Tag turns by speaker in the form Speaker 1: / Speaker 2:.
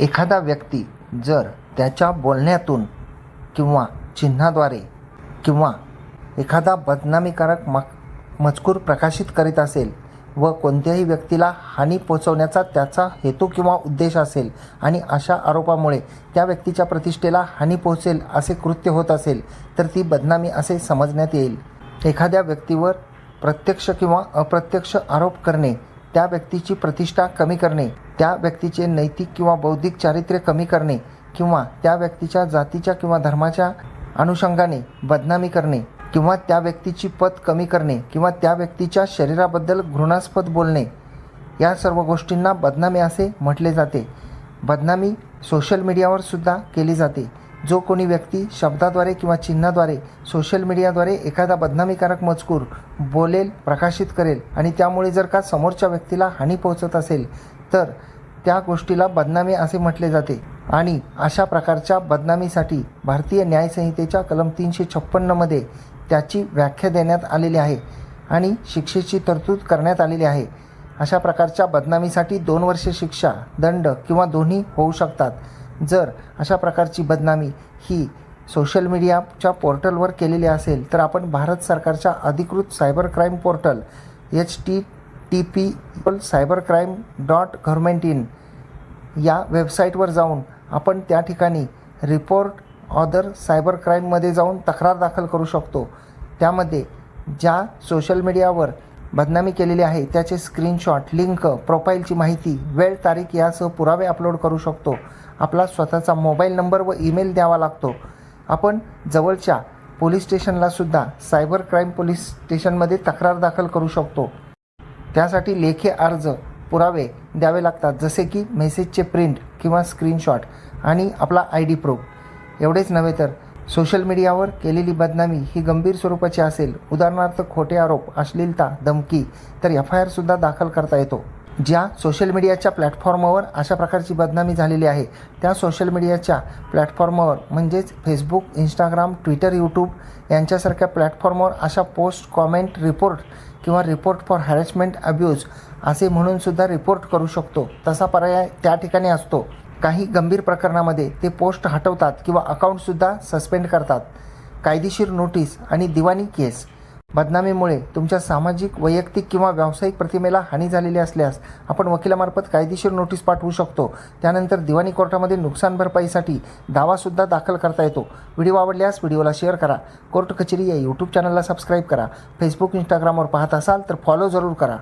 Speaker 1: एखादा व्यक्ती जर त्याच्या बोलण्यातून किंवा चिन्हाद्वारे किंवा एखादा बदनामीकारक मक मजकूर प्रकाशित करीत असेल व कोणत्याही व्यक्तीला हानी पोचवण्याचा त्याचा हेतू किंवा उद्देश असेल आणि अशा आरोपामुळे त्या व्यक्तीच्या प्रतिष्ठेला हानी पोहोचेल असे कृत्य होत असेल तर ती बदनामी असे समजण्यात येईल. एखाद्या व्यक्तीवर प्रत्यक्ष किंवा अप्रत्यक्ष आरोप करणे त्या व्यक्तीची प्रतिष्ठा कमी करणे त्या व्यक्तीचे नैतिक किंवा बौद्धिक चारित्र्य कमी करणे किंवा त्या व्यक्तीच्या जातीच्या किंवा धर्माच्या अनुषंगाने बदनामी करणे किंवा त्या व्यक्तीची पद कमी करणे किंवा त्या व्यक्तीच्या शरीराबद्दल घृणास्पद बोलणे या सर्व गोष्टींना बदनामी असे म्हटले जाते. बदनामी सोशल मीडियावर सुद्धा केली जाते. जो कोणी व्यक्ती शब्दाद्वारे किंवा चिन्हाद्वारे सोशल मीडियाद्वारे एखादा बदनामीकारक मजकूर बोलेल प्रकाशित करेल आणि त्यामुळे जर का समोरच्या व्यक्तीला हानी पोहोचत असेल तर त्या गोष्टीला बदनामी असे म्हटले जाते. आणि अशा प्रकारच्या बदनामीसाठी भारतीय न्यायसंहितेच्या कलम तीनशे छप्पन्नमध्ये त्याची व्याख्या देण्यात आलेली आहे आणि शिक्षेची तरतूद करण्यात आलेली आहे. अशा प्रकारच्या बदनामीसाठी दोन वर्षे शिक्षा दंड किंवा दोन्ही होऊ शकतात. जर अशा प्रकारची बदनामी ही सोशल मीडियाच्या पोर्टलवर केलेली असेल तर आपण भारत सरकारच्या अधिकृत cyber crime portal H T T P cyber crime dot government in या वेबसाईटवर जाऊन आपण त्या ठिकाणी रिपोर्ट ऑदर सायबर क्राईममध्ये जाऊन तक्रार दाखल करू शकतो. त्यामध्ये ज्या सोशल मीडियावर बदनामी केलेली आहे. त्याचे स्क्रीनशॉट लिंक प्रोफाईलची माहिती वेळ तारीख यासह पुरावे अपलोड करू शकतो. आपला स्वतःचा मोबाईल नंबर व ईमेल द्यावा लागतो. आपण जवळच्या पोलीस स्टेशनलासुद्धा सायबर क्राईम पोलीस स्टेशनमध्ये तक्रार दाखल करू शकतो. त्यासाठी लेखी अर्ज पुरावे द्यावे लागतात. जसे की मेसेजचे प्रिंट किंवा स्क्रीनशॉट आणि आपला आय डी प्रूफ एवढेच नव्हे तर सोशल मीडियावर केलेली बदनामी ही गंभीर स्वरूपाची असेल. उदाहरणार्थ खोटे आरोप अश्लीलता धमकी तर एफ आय आरसुद्धा दाखल करता येतो. ज्या सोशल मीडियाच्या प्लॅटफॉर्मवर अशा प्रकारची बदनामी झालेली आहे त्या सोशल मीडियाच्या प्लॅटफॉर्मवर म्हणजेच फेसबुक इंस्टाग्राम ट्विटर यूट्यूब यांच्यासारख्या प्लॅटफॉर्मवर अशा पोस्ट कॉमेंट रिपोर्ट किंवा रिपोर्ट फॉर हॅरेसमेंट अब्यूज असे म्हणूनसुद्धा रिपोर्ट करू शकतो. तसा पर्याय त्या ठिकाणी असतो. काही गंभीर प्रकरणामध्ये ते पोस्ट हटवतात किंवा अकाउंटसुद्धा सस्पेंड करतात. कायदेशीर नोटीस आणि दिवाणी केस. बदनामीमुळे तुमच्या सामाजिक वैयक्तिक किंवा व्यावसायिक प्रतिमेला हानी झालेली असल्यास आपण वकिलामार्फत कायदेशीर नोटीस पाठवू शकतो. त्यानंतर दिवाणी कोर्टामध्ये नुकसान भरपाईसाठी दावासुद्धा दाखल करता येतो. व्हिडिओ आवडल्यास व्हिडिओला शेअर करा. कोर्ट कचेरी या यूट्यूब चॅनलला सबस्क्राईब करा. फेसबुक इंस्टाग्रामवर पाहत असाल तर फॉलो जरूर करा.